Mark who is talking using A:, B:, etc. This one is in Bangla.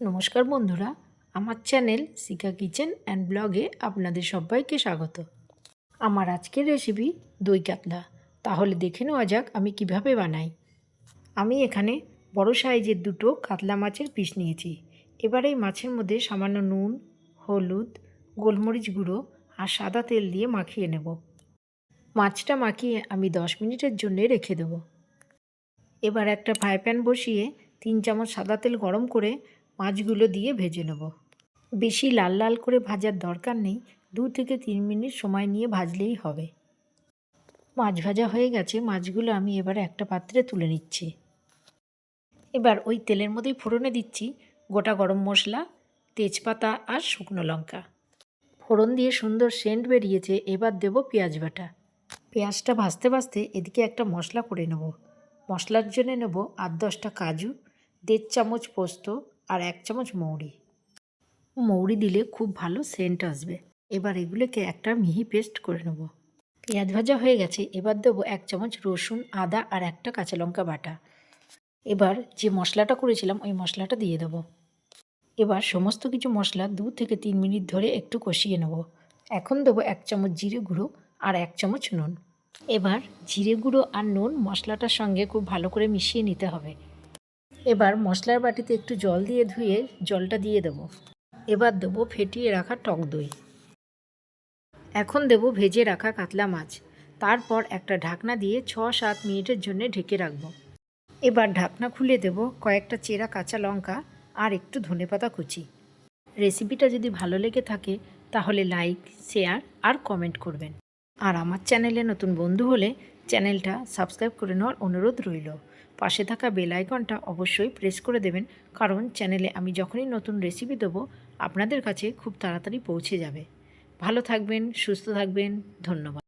A: নমস্কার বন্ধুরা, আমার চ্যানেল শিকা কিচেন অ্যান্ড ব্লগে আপনাদের সবাইকে স্বাগত। আমার আজকের রেসিপি দই কাতলা। তাহলে দেখে নেওয়া যাক আমি কীভাবে বানাই। আমি এখানে বড় সাইজের দুটো কাতলা মাছের পিস নিয়েছি। এবার এই মাছের মধ্যে সামান্য নুন, হলুদ, গোলমরিচ গুঁড়ো আর সাদা তেল দিয়ে মাখিয়ে নেব। মাছটা মাখিয়ে আমি দশ মিনিটের জন্য রেখে দেব। এবার একটা ফ্রাই প্যান বসিয়ে তিন চামচ সাদা তেল গরম করে মাছগুলো দিয়ে ভেজে নেব। বেশি লাল লাল করে ভাজার দরকার নেই, দু থেকে তিন মিনিট সময় নিয়ে ভাজলেই হবে। মাছ ভাজা হয়ে গেছে, মাছগুলো আমি এবার একটা পাত্রে তুলে নিচ্ছি। এবার ওই তেলের মধ্যেই ফোড়নে দিচ্ছি গোটা গরম মশলা, তেজপাতা আর শুকনো লঙ্কা। ফোড়ন দিয়ে সুন্দর সেন্ট বেরিয়েছে, এবার দেব পেঁয়াজ বাটা। পেঁয়াজটা ভাজতে ভাজতে এদিকে একটা মশলা করে নেব। মশলার জন্য নেব আট দশটা কাজু, দেড় চামচ পোস্ত আর এক চামচ মৌরি। মৌরি দিলে খুব ভালো সেন্ট আসবে। এবার এগুলোকে একটা মিহি পেস্ট করে নেব। পেঁয়াজ ভাজা হয়ে গেছে, এবার দেবো এক চামচ রসুন, আদা আর একটা কাঁচা লঙ্কা বাটা। এবার যে মশলাটা করেছিলাম, ওই মশলাটা দিয়ে দেবো। এবার সমস্ত কিছু মশলা দু থেকে তিন মিনিট ধরে একটু কষিয়ে নেব। এখন দেবো এক চামচ জিরে গুঁড়ো আর এক চামচ নুন। এবার জিরে গুঁড়ো আর নুন মশলাটার সঙ্গে খুব ভালো করে মিশিয়ে নিতে হবে। এবার মশলার বাটিতে একটু জল দিয়ে ধুয়ে জলটা দিয়ে দেবো। এবার দেবো ফেটিয়ে রাখা টক দই। এখন দেবো ভেজে রাখা কাতলা মাছ। তারপর একটা ঢাকনা দিয়ে ছ সাত মিনিটের জন্য ঢেকে রাখব। এবার ঢাকনা খুলে দেবো কয়েকটা চেরা কাঁচা লঙ্কা আর একটু ধনেপাতা কুচি। রেসিপিটা যদি ভালো লেগে থাকে, তাহলে লাইক, শেয়ার আর কমেন্ট করবেন। আর আমার চ্যানেলে নতুন বন্ধু হলে চ্যানেলটা সাবস্ক্রাইব করে নেওয়ার অনুরোধ রইল। পাশে থাকা বেল আইকনটা অবশ্যই প্রেস করে দেবেন, কারণ চ্যানেলে আমি যখনই নতুন রেসিপি দেবো, আপনাদের কাছে খুব তাড়াতাড়ি পৌঁছে যাবে। ভালো থাকবেন, সুস্থ থাকবেন, ধন্যবাদ।